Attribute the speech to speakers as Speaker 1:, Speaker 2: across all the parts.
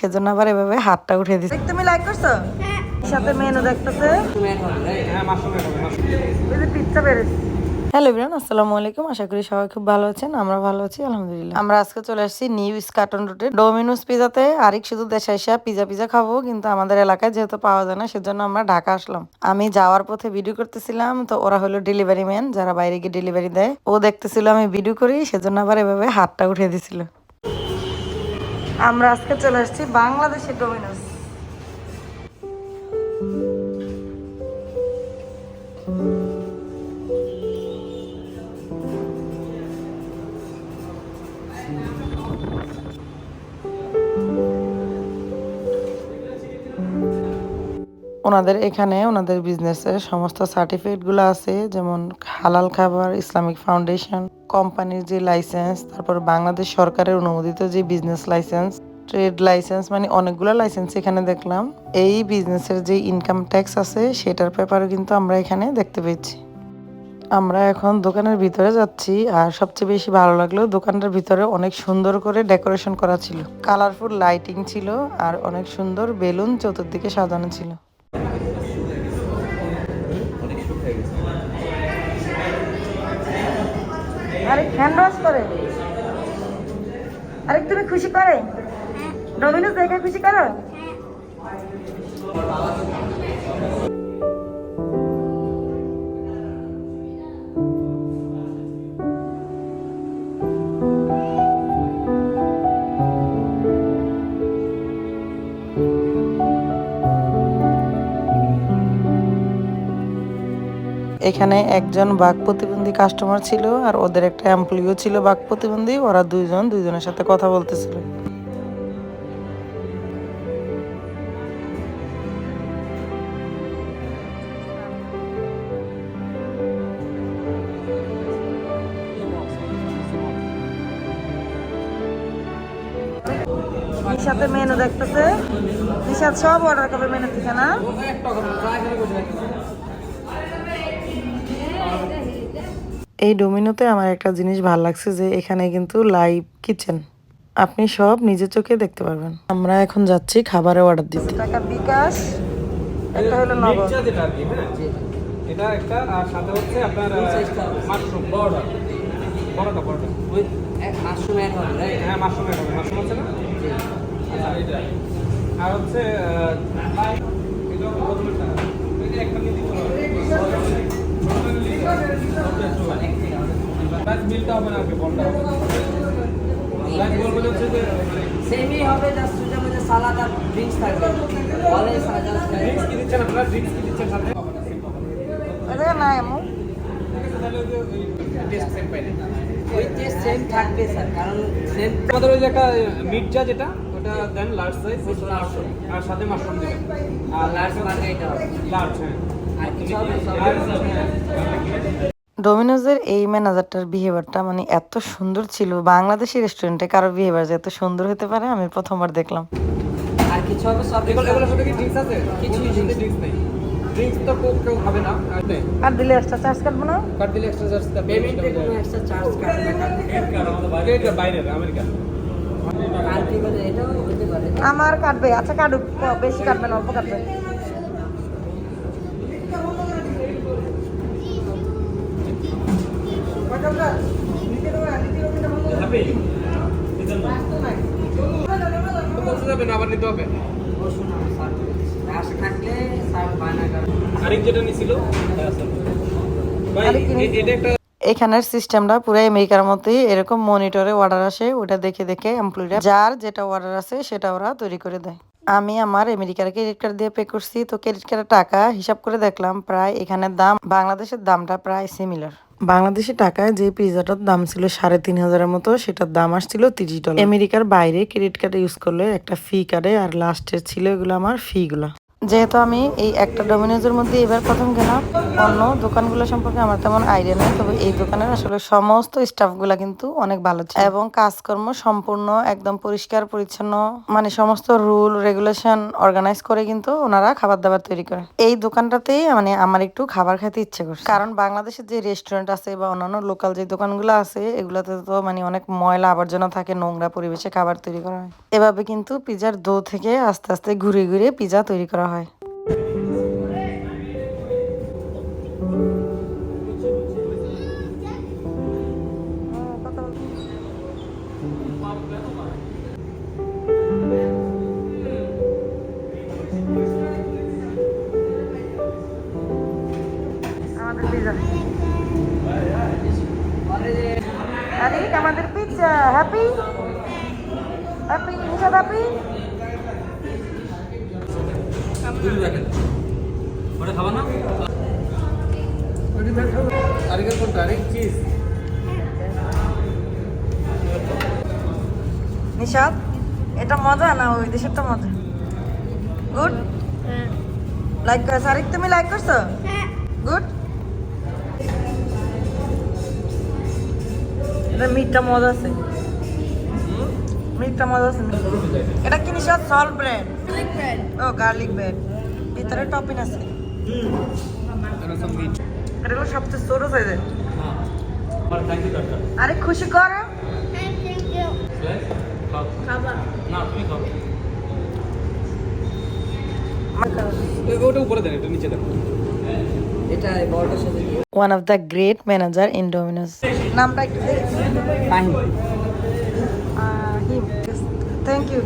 Speaker 1: সেজন্য আবার এভাবে হাতটা উঠে দিচ্ছে। তুমি লাইক করছ? সাথে মেনু দেখতেছে। পিৎজা বেড়েছে হ্যালো ইব্রান আসসালামু আলাইকুম। আশা করি সবাই খুব ভালো আছেন আমরা ভালো আছি আলহামদুলিল্লাহ। আমরা আজকে চলে আসছি নিউ স্কাটন রুটে ডোমিনোস পিজাতে আরেক শুধু দেশে এসে পিজা পিজা খাব কিন্তু আমাদের এলাকায় যেহেতু পাওয়া যায় না সেজন্য আমরা ঢাকা আসলাম। আমি যাওয়ার পথে ভিডিও করতেছিলাম তো ওরা হলো ডেলিভারি ম্যান যারা বাইরে গিয়ে ডেলিভারি দেয়। ও দেখতেছিল আমি ভিডিও করি সেজন্য আবার এভাবে হাতটা উঠে দিছিল। আমরা আজকে চলে আসছি বাংলাদেশের ডোমিনোস ওনাদের এখানে ওনাদের বিজনেসের সমস্ত সার্টিফিকেটগুলো আছে, যেমন হালাল খাবার, ইসলামিক ফাউন্ডেশন কোম্পানির যে লাইসেন্স তারপর বাংলাদেশ সরকারের অনুমোদিত যে বিজনেস লাইসেন্স ট্রেড লাইসেন্স মানে অনেকগুলো লাইসেন্স এখানে দেখলাম। এই বিজনেসের যে ইনকাম ট্যাক্স আছে, সেটার ব্যাপারে কিন্তু আমরা এখানে দেখতে পেয়েছি। আমরা এখন দোকানের ভিতরে যাচ্ছি, আর সবচেয়ে বেশি ভালো লাগল দোকানটার ভিতরে অনেক সুন্দর করে ডেকোরেশন করা ছিল। কালারফুল লাইটিং ছিল, আর অনেক সুন্দর বেলুন চতুর্দিকে সাজানো ছিল। আরে ফ্যান ওয়াশ করে। আরে তুমি খুশি করে? ডোমিনোস দেখে খুশি করো? এখানে একজন বাঘ প্রতিবন্ধী কাস্টমার ছিল আর ওদের একটা এমপ্লয়িও ছিল বাঘ প্রতিবন্ধী। ওরা দুইজন দুইজনের সাথে কথা বলতেছিল। নিশাতে মেনু দেখতেছে। নিশাত সব অর্ডার করবে মেনু থেকে না? এই ডোমিনোতে আমার একটা জিনিস ভালো লাগছে যে এখানে কিন্তু লাইভ কিচেন আপনি সব নিজের চোখে দেখতে পারবেন। আমরা এখন যাচ্ছি খাবারের অর্ডার দিতে। টাকা বিকাশ একটা হলো নগদ।
Speaker 2: হ্যাঁ? এটা একটা আর সাথে হচ্ছে আপনার মাশরুম বড়টা বড়টা বড়টা
Speaker 3: উইথ মাশরুম অ্যাড হবে রাইট
Speaker 2: হ্যাঁ মাশরুম এটা মাশরুম আছে না? আচ্ছা আর হচ্ছে আহ, এটা হলো প্রথমেরটা। এটা একটা নিয়ে দিতে হবে। বিলটা হবে না আর বলটা হচ্ছে যে
Speaker 3: সেমই হবে জাস্ট দুটার মধ্যে সালাদ আর ড্রিঙ্কস থাকবে। বলে জাস্ট
Speaker 2: ড্রিঙ্কস কি দিচ্ছেন আপনারা? ড্রিঙ্কস কি দিচ্ছেন সাথে?
Speaker 1: না এমন।
Speaker 2: ওই টেস্ট সেম পাইলে।
Speaker 3: ওই টেস্ট সেম থাকবে স্যার কারণ সেম
Speaker 2: আমাদের ওই যে একটা মির্জা যেটা ওটা দেন লার্জ সাইজ আর সাথে মাশরুম দিবেন। আর
Speaker 3: লার্জ হবে।
Speaker 2: লার্জ হ্যাঁ।
Speaker 3: আর কিছু হবে সব
Speaker 1: ডোমিনোজের এই ম্যানেজারটার বিহেভিয়ারটা মানে এত সুন্দর ছিল। বাংলাদেশি রেস্টুরেন্টে কারও বিহেভিয়ার যে এত সুন্দর হতে পারে আমি প্রথমবার দেখলাম।
Speaker 3: আর কিছু হবে সব
Speaker 2: এগুলো এগুলোর সাথে কি ড্রিঙ্কস আছে? সাথে ড্রিঙ্কস নেই। ড্রিঙ্কস তো কেউ কেউ খাবে না আর
Speaker 1: দিলে এক্সট্রা চার্জ কাটবো না?
Speaker 2: কার্ড দিলে এক্সট্রা চার্জ
Speaker 3: পেমেন্টে কোনো এক্সট্রা চার্জ কাটবে না। কাটবে।
Speaker 2: এটা বাইরের আমেরিকা
Speaker 3: আর কি বলে এটাও
Speaker 1: আমার কাটবে। আচ্ছা কাটুক। বেশি কাটবে না অল্প কাটবে
Speaker 2: বলতে যাবে না আবার নিতে হবে
Speaker 3: বসুন আমার স্যার রাশ থাকলে স্যার বায়না করবে
Speaker 2: আরেক যেটা নিছিল ভাই
Speaker 1: আরেক কি
Speaker 2: এ- এটা একটা
Speaker 1: এখানের সিস্টেমটা পুরো আমেরিকার মতোই, এরকম মনিটরে অর্ডার আসে, ওটা দেখে দেখে এমপ্লয়িরা যার যেটা অর্ডার আছে সেটা ওরা তৈরি করে দেয়। আমি আমার আমেরিকার ক্রেডিট কার্ড দিয়ে পে করছি, তো ক্রেডিট কার্ডের টাকা হিসাব করে দেখলাম, প্রায় এখানের দাম, বাংলাদেশের দামটা প্রায় সিমিলার বাংলাদেশি টাকায় যে পিজাটার দাম ছিল সাড়ে তিন হাজারের মতো, সেটার দাম আসছিল তিরিশ ডলার। আমেরিকার বাইরে ক্রেডিট কার্ড ইউজ করলে একটা ফি কাটে আর লাস্টের ছিল এগুলো আমার ফি গুলা। যেহেতু আমি এই একটা ডোমিনোজের মধ্যে এবার প্রথম গেলাম অন্য দোকানগুলো সম্পর্কে আমার তেমন আইডিয়া নেই, তবে এই দোকানের আসলে সমস্ত স্টাফগুলা কিন্তু অনেক ভালো ছিল। এবং কাজকর্ম সম্পূর্ণ একদম পরিষ্কার, পরিচ্ছন্ন মানে সমস্ত রুল রেগুলেশন অর্গানাইজ করে কিন্তু ওনারা খাবার দাবার তৈরি করে এই দোকানটাতেই মানে আমার একটু খাবার খেতে ইচ্ছে করছে। কারণ বাংলাদেশের যে রেস্টুরেন্ট আছে বা অন্যান্য লোকাল যে দোকানগুলো আছে, এগুলোতে তো মানে অনেক ময়লা আবর্জনা থাকে, নোংরা পরিবেশে খাবার তৈরি করা হয়। এভাবে কিন্তু পিজার দো থেকে আস্তে আস্তে ঘুরে ঘুরে পিজা তৈরি করা হয়। আমাদের পিজা আরে আমাদের pizza happy happy Nishad happy
Speaker 2: দুই প্যাকেট ওটা খাবার না? আরেকের কোনটা আরেক চিজ।
Speaker 1: নিশাদ এটা মজা না ওই দেশেরটা মজা? গুড লাইক করছ আরেক তুমি লাইক করছ? গুড এটা মিটটা মজা আছে। মিটটা মজা আছে এটা কি সল ব্রেড ও গার্লিক ব্রেড ভিতরে টপিং আছে।
Speaker 2: এটা
Speaker 1: হলো সবচেয়ে ছোট সাইজের
Speaker 2: হ্যাঁ আর
Speaker 1: খুশি করে।
Speaker 2: খাবার না তুমি খাও ওটা উপরে দেন এটা নিচে দেন
Speaker 3: এটা এই বড়টার সাথে দিয়ে
Speaker 1: one of the great manager in Domino's নামটা একটু
Speaker 3: পানি
Speaker 1: হিম থ্যাংক ইউ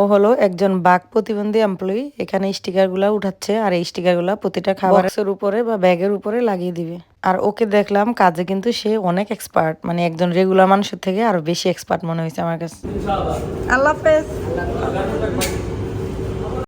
Speaker 1: ও হলো একজন বাঘ প্রতিবন্ধী এমপ্লয়ি এখানে স্টিকারগুলো উঠাচ্ছে আর এই স্টিকারগুলো প্রতিটা খাবারের উপরে বা ব্যাগের উপরে লাগিয়ে দিবে। আর ওকে দেখলাম কাজে কিন্তু সে অনেক এক্সপার্ট মানে একজন রেগুলার মানুষের থেকে আরও বেশি এক্সপার্ট মনে হয়েছে আমার কাছে। আল্লাহ হাফেজ।